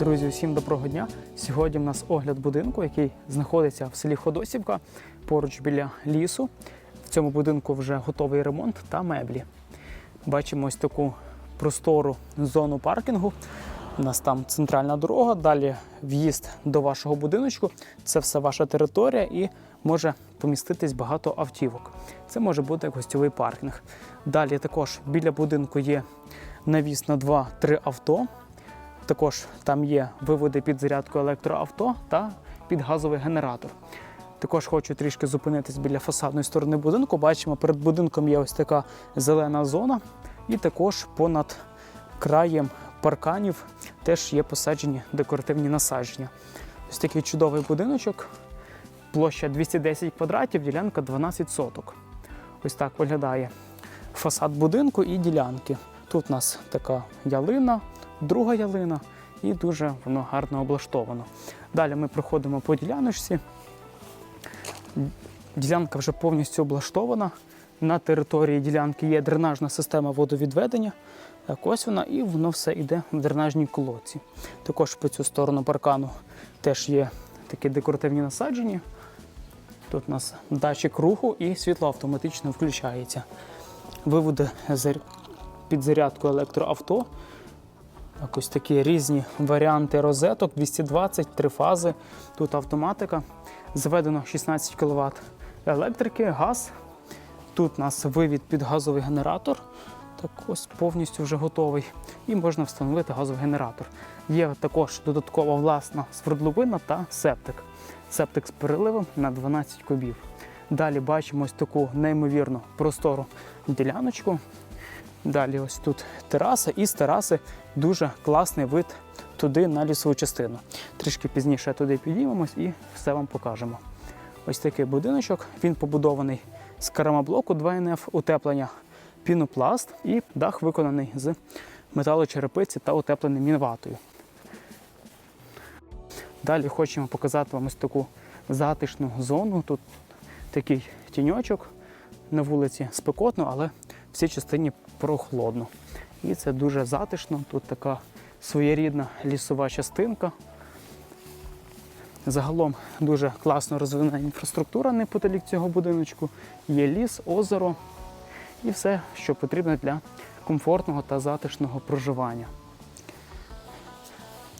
Друзі, усім доброго дня. Сьогодні в нас огляд будинку, який знаходиться в селі Ходосівка, поруч біля лісу. В цьому будинку вже готовий ремонт та меблі. Бачимо ось таку простору зону паркінгу. У нас там центральна дорога, далі в'їзд до вашого будиночку. Це все ваша територія і може поміститись багато автівок. Це може бути як гостьовий паркінг. Далі також біля будинку є навіс на 2-3 авто. Також там є виводи під зарядку електроавто та під газовий генератор. Також хочу трішки зупинитись біля фасадної сторони будинку. Бачимо, перед будинком є ось така зелена зона, і також понад краєм парканів теж є посаджені декоративні насадження. Ось такий чудовий будиночок, площа 210 квадратів, ділянка 12 соток. Ось так виглядає фасад будинку і ділянки. Тут у нас така ялина, друга ялина, і дуже воно гарно облаштовано. Далі ми проходимо по діляночці. Ділянка вже повністю облаштована. На території ділянки є дренажна система водовідведення. Так ось вона, і воно все йде в дренажній колодці. Також по цю сторону паркану теж є такі декоративні насадження. Тут у нас датчик руху і світло автоматично включається. Виводи під зарядку електроавто. Так, ось такі різні варіанти розеток, 220, три фази. Тут автоматика. Заведено 16 кВт електрики, газ. Тут у нас вивід під газовий генератор. Так ось повністю вже готовий. І можна встановити газовий генератор. Є також додаткова власна свердловина та септик. Септик з переливом на 12 кубів. Далі бачимо ось таку неймовірну простору діляночку. Далі ось тут тераса, і з тераси дуже класний вид туди на лісову частину. Трішки пізніше туди підіймемось і все вам покажемо. Ось такий будиночок. Він побудований з керамоблоку 2НФ, утеплення пінопласт і дах виконаний з металочерепиці та утеплений мінватою. Далі хочемо показати вам ось таку затишну зону. Тут такий тіньочок на вулиці спекотно, але в цій частині прохолодно. І це дуже затишно. Тут така своєрідна лісова частинка. Загалом дуже класно розвинена інфраструктура неподалік цього будиночку. Є ліс, озеро і все, що потрібно для комфортного та затишного проживання.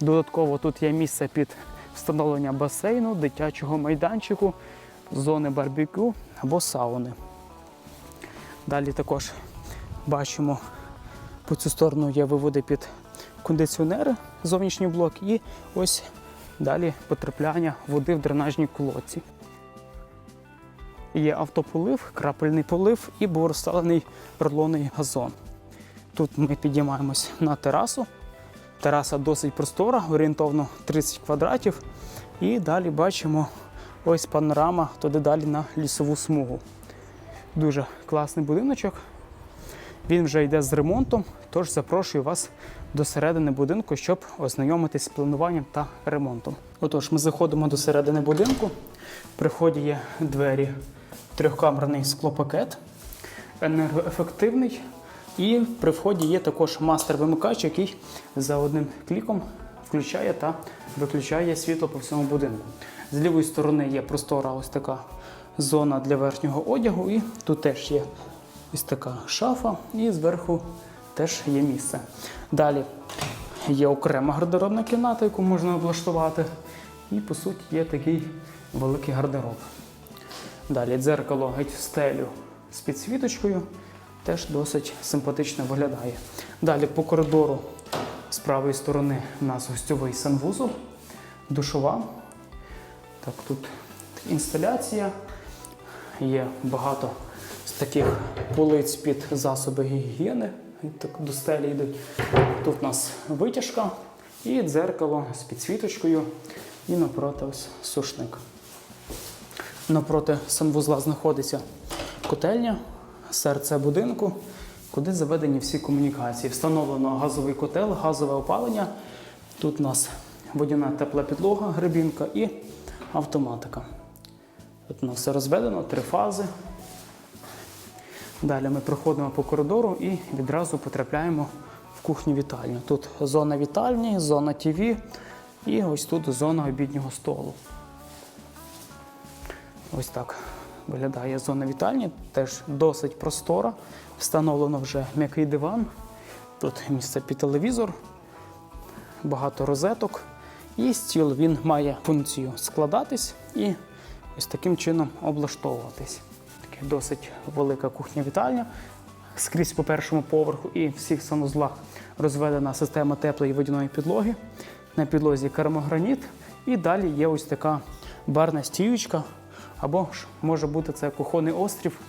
Додатково тут є місце під встановлення басейну, дитячого майданчику, зони барбекю або сауни. Далі також бачимо по цю сторону є виводи під кондиціонери, зовнішній блок, і ось далі потрапляння води в дренажній колодці. Є автополив, крапельний полив і був розстелений рулонний газон. Тут ми підіймаємось на терасу. Тераса досить простора, орієнтовно 30 квадратів. І далі бачимо ось панорама туди далі на лісову смугу. Дуже класний будиночок. Він вже йде з ремонтом, тож запрошую вас до середини будинку, щоб ознайомитись з плануванням та ремонтом. Отож, ми заходимо до середини будинку. При є двері, трьохкамерний склопакет, енергоефективний. І при вході є також мастер-вимикач, який за одним кліком включає та виключає світло по всьому будинку. З лівої сторони є простора ось така зона для верхнього одягу, і тут теж є ось така шафа, і зверху теж є місце. Далі є окрема гардеробна кімната, яку можна облаштувати. І по суті є такий великий гардероб. Далі дзеркало геть в стелю з підсвіточкою. Теж досить симпатично виглядає. Далі по коридору з правої сторони у нас гостьовий санвузол, душова. Так, тут інсталяція. Є багато з таких полиць під засоби гігієни. Так до стелі йдуть. Тут у нас витяжка і дзеркало з підсвіточкою. І напроти ось сушник. Напроти санвузла знаходиться котельня, серце будинку, куди заведені всі комунікації. Встановлено газовий котел, газове опалення. Тут у нас водяна тепла підлога, гребінка і автоматика. Тут у нас все розведено, три фази. Далі ми проходимо по коридору і відразу потрапляємо в кухню вітальню. Тут зона вітальні, зона ТВ, І ось тут зона обіднього столу. Ось так виглядає зона вітальні, теж досить простора. Встановлено вже м'який диван. Тут місце під телевізор, багато розеток. І стіл він має функцію складатись і ось таким чином облаштовуватись. Досить велика кухня-вітальня. Скрізь по першому поверху і всіх санузлах розведена система теплої водяної підлоги. На підлозі керамограніт. І далі є ось така барна стіючка, або ж може бути це кухонний острів,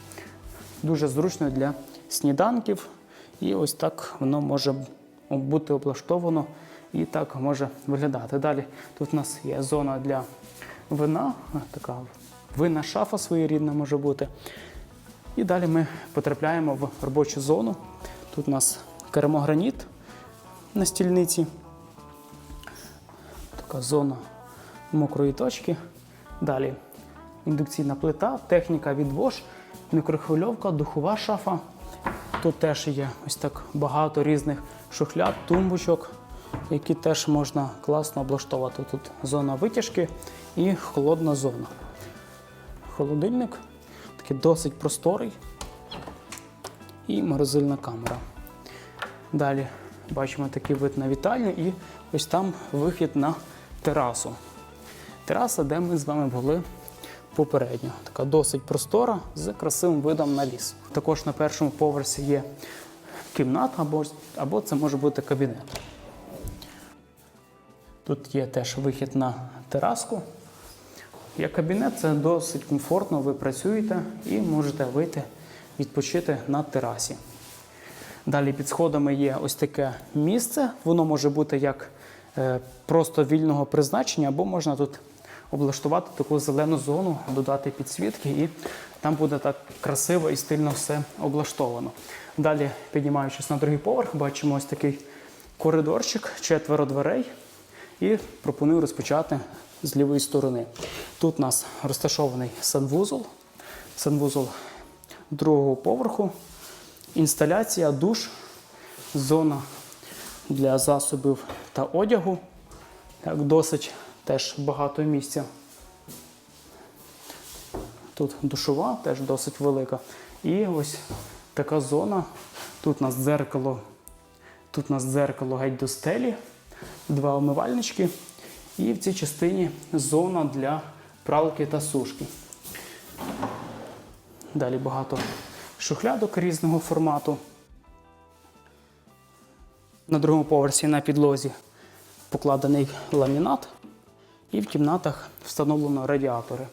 дуже зручно для сніданків. І ось так воно може бути облаштовано і так може виглядати. Далі тут у нас є зона для вина, така винна шафа своєрідна може бути. І далі ми потрапляємо в робочу зону. Тут у нас керамограніт на стільниці. Така зона мокрої точки. Далі індукційна плита, техніка від Bosch, мікрохвильовка, духова шафа. Тут теж є ось так багато різних шухляд, тумбочок, які теж можна класно облаштовувати. Тут зона витяжки і холодна зона. Холодильник такий досить просторий і морозильна камера. Далі бачимо такий вид на вітальню і ось там вихід на терасу. Тераса, де ми з вами були попередньо. Така досить простора з красивим видом на ліс. Також на першому поверсі є кімната або, або це може бути кабінет. Тут є теж вихід на тераску. Як кабінет, це досить комфортно, ви працюєте і можете вийти відпочити на терасі. Далі під сходами є ось таке місце. Воно може бути як е, просто вільного призначення, або можна тут облаштувати таку зелену зону, додати підсвітки, і там буде так красиво і стильно все облаштовано. Далі, піднімаючись на другий поверх, бачимо ось такий коридорчик, четверо дверей. І пропоную розпочати з лівої сторони. Тут у нас розташований санвузол, санвузол другого поверху, інсталяція, душ, зона для засобів та одягу. Так, досить теж багато місця. Тут душова, теж досить велика. І ось така зона. Тут у нас дзеркало, тут у нас дзеркало геть до стелі, два омивальнички. І в цій частині зона для пралки та сушки. Далі багато шухлядок різного формату. На другому поверсі на підлозі покладений ламінат, і в кімнатах встановлено радіатори.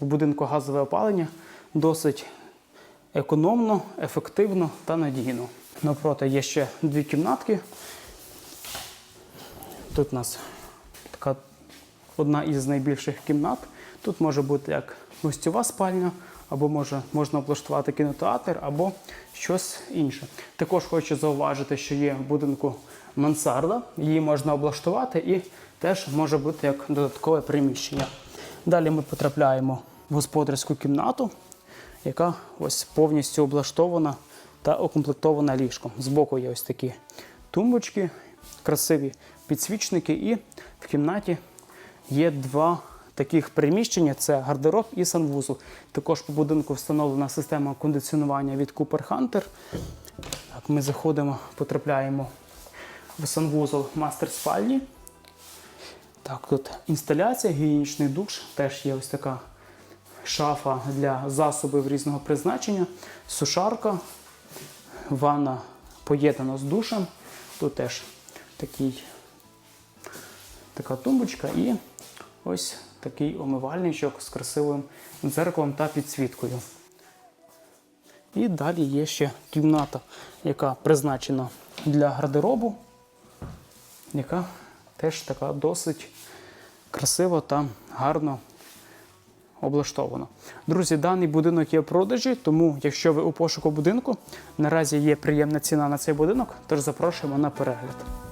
В будинку газове опалення досить економно, ефективно та надійно. Навпроти є ще дві кімнатки. Тут у нас така одна із найбільших кімнат. Тут може бути як гостьова спальня, або може, можна облаштувати кінотеатр, або щось інше. Також хочу зауважити, що є в будинку мансарда, її можна облаштувати і теж може бути як додаткове приміщення. Далі ми потрапляємо в господарську кімнату, яка ось повністю облаштована та укомплектована ліжком. Збоку є ось такі тумбочки, красиві підсвічники, і в кімнаті є два таких приміщення: це гардероб і санвузол. Також по будинку встановлена система кондиціонування від Cooper Hunter. Так, ми заходимо, потрапляємо в санвузол мастер спальні. Так, тут інсталяція, гігієнічний душ, теж є ось така шафа для засобів різного призначення, сушарка, ванна поєднана з душем. Тут теж такий, така тумбочка і ось такий омивальничок з красивим дзеркалом та підсвіткою. І далі є ще кімната, яка призначена для гардеробу, яка теж така досить красиво та гарно облаштована. Друзі, даний будинок є в продажі, тому якщо ви у пошуку будинку, наразі є приємна ціна на цей будинок, тож запрошуємо на перегляд.